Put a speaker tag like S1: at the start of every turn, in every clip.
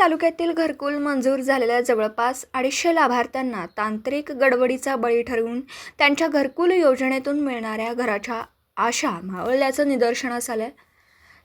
S1: तालुक्यातील घरकुल मंजूर झालेल्या जवळपास अडीचशे लाभार्थ्यांना तांत्रिक गडबडीचा बळी ठरवून त्यांच्या घरकुल योजनेतून मिळणाऱ्या घराच्या आशा मावळल्याचं निदर्शनास आलं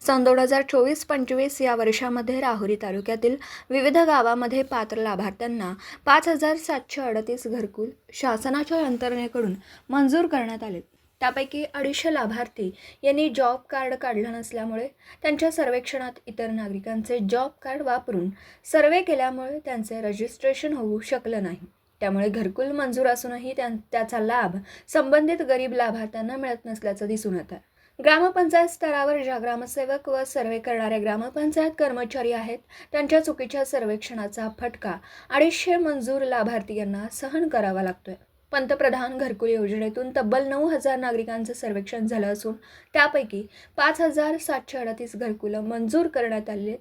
S1: सन दोन हजार चोवीस पंचवीस या वर्षामध्ये राहुरी तालुक्यातील विविध गावामध्ये पात्र लाभार्थ्यांना पाच हजार सातशे अडतीस घरकुल शासनाच्या यंत्रणेकडून मंजूर करण्यात आले. त्यापैकी अडीचशे लाभार्थी यांनी जॉब कार्ड काढलं नसल्यामुळे त्यांच्या सर्वेक्षणात इतर नागरिकांचे जॉब कार्ड वापरून सर्वे केल्यामुळे त्यांचे रजिस्ट्रेशन होऊ शकलं नाही. त्यामुळे घरकुल मंजूर असूनही त्या त्याचा लाभ संबंधित गरीब लाभार्थ्यांना मिळत नसल्याचं दिसून येतं. ग्रामपंचायत स्तरावर ज्या ग्रामसेवक व सर्वे करणारे ग्रामपंचायत कर्मचारी आहेत त्यांच्या चुकीच्या सर्वेक्षणाचा फटका अडीचशे मंजूर लाभार्थी यांना सहन करावा लागतोय. पंतप्रधान घरकुल योजनेतून तब्बल नऊ हजार नागरिकांचं सर्वेक्षण झालं असून त्यापैकी पाच हजार सातशे अडतीस घरकुलं मंजूर करण्यात आले आहेत.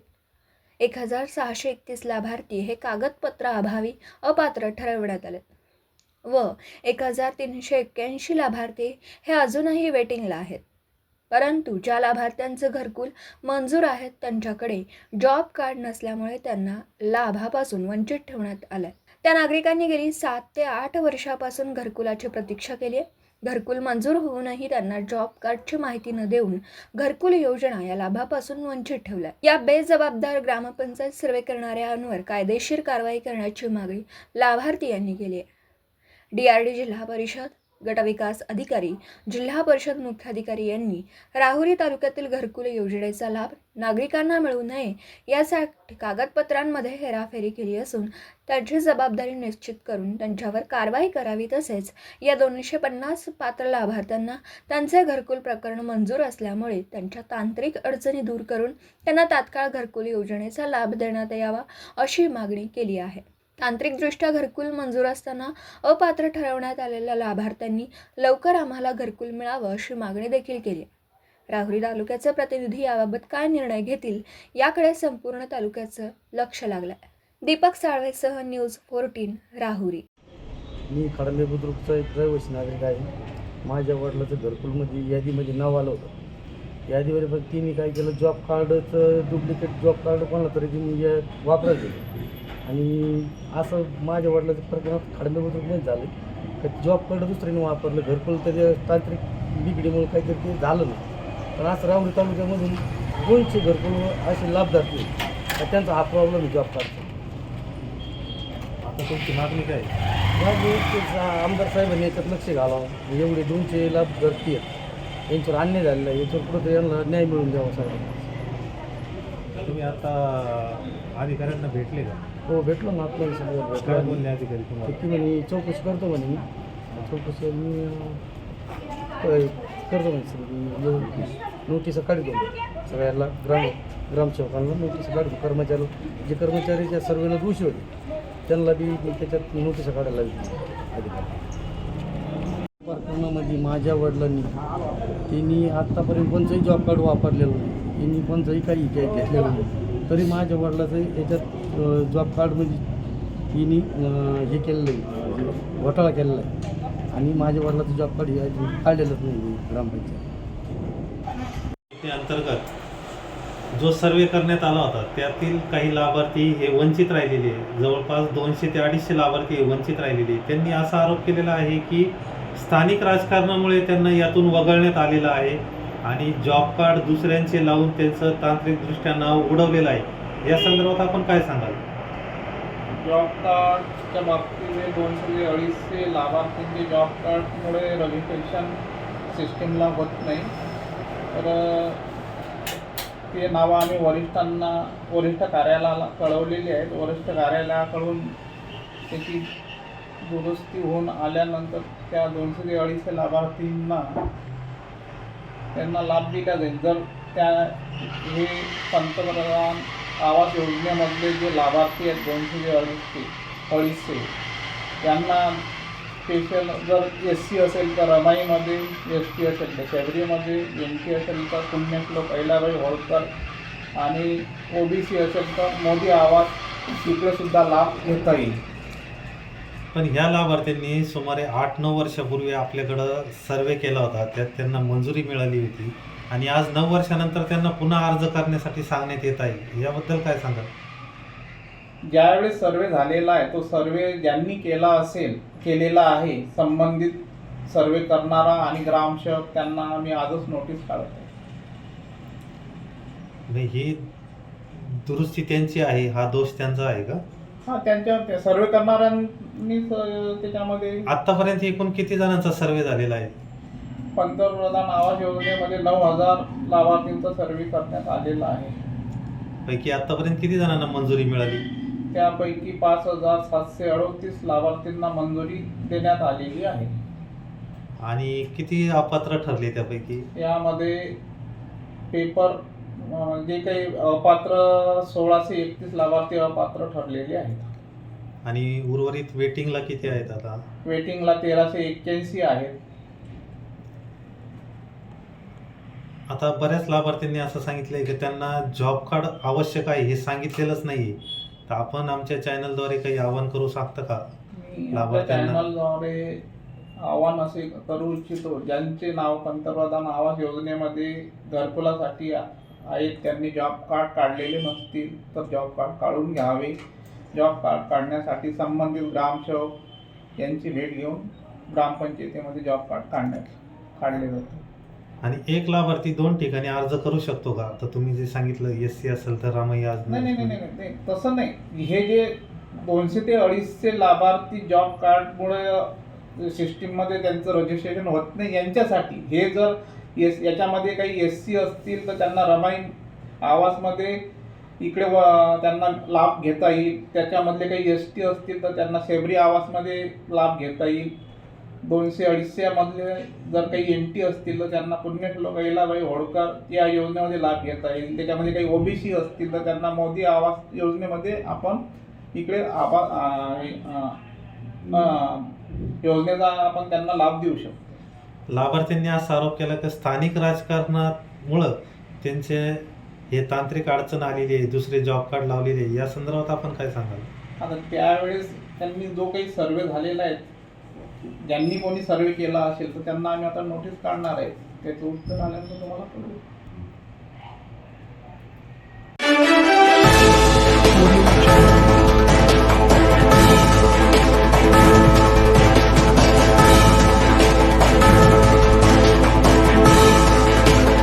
S1: एक हजार सहाशे एकतीस लाभार्थी हे कागदपत्राअभावी अपात्र ठरवण्यात आले व एक हजार तीनशे एक्क्याऐंशी लाभार्थी हे अजूनही वेटिंगला आहेत. परंतु ज्या लाभार्थ्यांचं घरकुल मंजूर आहेत त्यांच्याकडे जॉब कार्ड नसल्यामुळे त्यांना लाभापासून वंचित ठेवण्यात आलं आहे त्या नागरिकांनी गेली सात ते आठ वर्षापासून घरकुलाची प्रतीक्षा केली आहे. घरकुल मंजूर होऊनही त्यांना जॉब कार्डची माहिती न देऊन घरकुल योजना या लाभापासून वंचित ठेवल्या. या बेजबाबदार ग्रामपंचायत सर्वे करणाऱ्यांवर कायदेशीर कारवाई करण्याची मागणी लाभार्थी यांनी केली आहे. डी आर डी जिल्हा परिषद गटविकास अधिकारी जिल्हा परिषद मुख्याधिकारी यांनी राहुरी तालुक्यातील घरकुल योजनेचा लाभ नागरिकांना मिळू नये यासाठी कागदपत्रांमध्ये हेराफेरी केली असून त्यांची जबाबदारी निश्चित करून त्यांच्यावर कारवाई करावी तसेच या दोनशे पन्नास पात्र लाभार्थ्यांना त्यांचे घरकुल प्रकरण मंजूर असल्यामुळे त्यांच्या तांत्रिक अडचणी दूर करून त्यांना तात्काळ घरकुल योजनेचा लाभ देण्यात यावा अशी मागणी केली आहे. तांत्रिकदृष्ट्या घरकुल मंजूर असताना अपात्र ठरवण्यात आलेल्या लाभार्थ्यांनी लवकर आम्हाला घरकुल मिळावं अशी मागणी देखील केली. राहुरी तालुक्याचे प्रतिनिधी याबाबत काय निर्णय घेतील याकडे संपूर्ण तालुक्याचं लक्ष लागलं आहे दीपक साळवेसह न्यूज फोर्टीन राहुरी.
S2: मी खडंबे बुद्रुकचा एक रहिवासी नागरिक आहे. माझ्या वडिलाचं घरकुलमध्ये यादीमध्ये नाव आलं होतं. यादीवर पण तिने काय केलं जॉब कार्डचं डुप्लिकेट जॉब कार्ड कोणाला तरी तिने या- आणि असं माझ्या वडिलाचं प्रकरणात बुद्रुकमध्ये झालं. का जॉब कार्ड दुसऱ्याने वापरलं घरकुल त्याच्या तांत्रिक बिघडीमुळे काहीतरी ते झालं नाही पण असं राहुरी तालुक्यामधून दोनशे घरकुल असे लाभदार ते तर त्यांचा हा प्रॉब्लेम आहे जॉब कार्डचा
S3: आता तुमची मागणी काय
S2: आमदार साहेबांनी याच्यात लक्ष घालावं. एवढे दोनशे लाभ गर्दी आहेत. यांच्यावर अन्याय झालेला आहे. याच्यावर कुठं यांना न्याय मिळून द्यावा साहेबांना
S3: तुम्ही आता अधिकाऱ्यांना भेटले का?
S2: हो भेटलो ना आपल्या सगळं
S3: काय
S2: भेटलो.
S3: बोलले अधिकारी
S2: ते
S3: तुम्हाला
S2: म्हणे चौकशी करतो म्हणे. मी चौकशी मी अं, करतो म्हणे येऊन नोटिसा काढतो सगळ्याला ग्राम ग्रामसेवकांना नोटिसा काढतो कर्मचारी जे कर्मचारीच्या सर्वेला दोषी होते त्यांना बी मी त्याच्यात नोटिसा काढायला लागली अधिकारी प्रकरणामध्ये माझ्या वडिलांनी त्यांनी आत्तापर्यंत कोणचंही जॉब कार्ड वापरलेलं नाही. त्यांनी कोणचंही काही घे- घेतलेलं नाही. तरी माझ्या वडिलाचं याच्यात जॉब कार्डमध्ये म्हणजे तिने हे केलेलं आहे घोटाळा केलेला आहे आणि माझ्या वडिलाचं जॉब कार्ड काढलेलंच नाही ग्रामपंचायत
S3: ते अंतर्गत जो सर्वे करण्यात आला होता त्यातील काही लाभार्थी हे वंचित राहिलेले आहे. जवळपास दोनशे ते अडीचशे लाभार्थी वंचित राहिलेले आहे. त्यांनी असा आरोप केलेला आहे की स्थानिक राजकारणामुळे त्यांना यातून वगळण्यात आलेलं आहे आणि जॉब कार्ड दुसऱ्यांचे लावून त्यांचं तांत्रिकदृष्ट्या नाव उडवलेलं आहे. या संदर्भात आपण काय सांगाल?
S4: जॉब कार्डच्या बाबतीत दोनशे ते अडीचशे लाभार्थींचे जॉब कार्डमुळे रजिस्ट्रेशन सिस्टीमला होत नाही. तर ते नावं आम्ही वरिष्ठांना वरिष्ठ कार्यालयाला कळवलेली आहेत. वरिष्ठ कार्यालयाकडून त्याची दुरुस्ती होऊन आल्यानंतर त्या दोनशे ते अडीचशे लाभार्थींना त्यांना लाभ दिला जाईल जर त्या हे पंतप्रधान आवास योजनेमधले जे लाभार्थी आहेत दोनशे ते अडीचशे अडीचशे त्यांना स्पेशल जर एस सी असेल तर रमाईमध्ये एस टी असेल तर शबरीमध्ये एम टी असेल तर पुण्यश्लोक अहिल्याबाई होळकर आणि ओ बी सी असेल तर मोदी आवास तिकडेसुद्धा लाभ घेता येईल.
S3: पण ह्या लाभार्थ्यांनी सुमारे आठ नऊ वर्षापूर्वी आपल्याकडं सर्वे केला होता. त्यात त्यांना मंजुरी मिळाली होती. आणि आज नऊ वर्षानंतर त्यांना पुन्हा अर्ज करण्यासाठी सांगण्यात येत आहे. याबद्दल काय सांगाल?
S4: ज्यावेळेस सर्वे झालेला आहे तो सर्वे ज्यांनी केला असेल केलेला आहे संबंधित सर्वे करणारा आणि ग्रामसेवक त्यांना आम्ही आजच नोटीस काढत आहे
S3: नाही, ही दुरुस्ती त्यांची आहे हा दोष त्यांचा आहे का?
S4: हा त्यांच्या सर्वे करणाऱ्यांनीच अं, त्याच्यामध्ये
S3: आतापर्यंत एकूण किती जणांचा सर्वे झालेला आहे?
S4: पंतप्रधान आवास योजनेमध्ये नऊ हजार लाभार्थींचा सर्वे करण्यात आलेला आहे.
S3: पैकी आतापर्यंत किती जणांना मंजुरी मिळाली?
S4: त्यापैकी पाच हजार सातशे अडोतीस लाभार्थींना मंजुरी देण्यात आलेली आहे.
S3: आणि किती अपात्र ठरले त्यापैकी?
S4: यामध्ये पेपर जे काही अपात्र सोळाशे एकतीस लाभार्थी अपात्र ठरलेले आहेत.
S3: आणि उर्वरित वेटिंगला किती आहेत आता?
S4: वेटिंगला तेराशे एक्क्याऐंशी आहेत.
S3: आता बऱ्याच लाभार्थ्यांनी असं सांगितलंय की त्यांना जॉब कार्ड आवश्यक आहे हे सांगितलेलंच नाही तर आपण आमच्या चॅनलद्वारे काही आवाहन करू शकता का?
S4: मी आपल्या
S3: लाभार्थ्यांना-
S4: चॅनलद्वारे आव्हान असे करू इच्छितो ज्यांचे नाव पंतप्रधान आवास योजनेमध्ये घरकुलासाठी आहेत. त्यांनी जॉब कार्ड काढलेले नसतील तर जॉब कार्ड काढून घ्यावे. जॉब कार्ड काढण्यासाठी संबंधित ग्रामसेवक यांची भेट घेऊन ग्रामपंचायतीमध्ये जॉब कार्ड काढण्यात काढले जाते.
S3: आणि एक लाभार्थी दोन ठिकाणी अर्ज करू शकतो का? तर तुम्ही जे सांगितलं एस सी असेल तर रामय्या
S4: नाही नाही नाही नाही नाही, तसं नाही. हे जे दोनशे ते अडीचशे लाभार्थी जॉब कार्डमुळे सिस्टीममध्ये त्यांचं रजिस्ट्रेशन होत नाही यांच्यासाठी. हे जर एस याच्यामध्ये काही एस सी असतील तर त्यांना रमाई आवासमध्ये इकडे व त्यांना लाभ घेता येईल. त्याच्यामधले काही एस टी असतील तर त्यांना शेबरी आवासमध्ये लाभ घेता येईल. दोनशे अडीचशेमधले जर काही एन टी असतील तर त्यांना पुण्यश्लोक अहिलाबाई होळकर या योजनेमध्ये लाभ घेता येईल. त्याच्यामध्ये काही ओबीसी असतील तर त्यांना मोदी आवास योजनेमध्ये आपण इकडे आबा आ- आ- आ- योजनेचा आपण त्यांना लाभ देऊ शकतो.
S3: लाभार्थ्यांनी असा आरोप केला की स्थानिक राजकारणामुळं त्यांचे हे तांत्रिक अडचण आलेली आहे दुसरे जॉब कार्ड लावलेले आहे. या संदर्भात आपण काय सांगाल?
S4: आता त्यावेळेस त्यांनी जो काही सर्वे झालेला आहे ज्यांनी कोणी सर्वे केला असेल तर त्यांना आम्ही आता नोटीस काढणार आहे. त्याचं उत्तर आल्यानंतर तुम्हाला कळू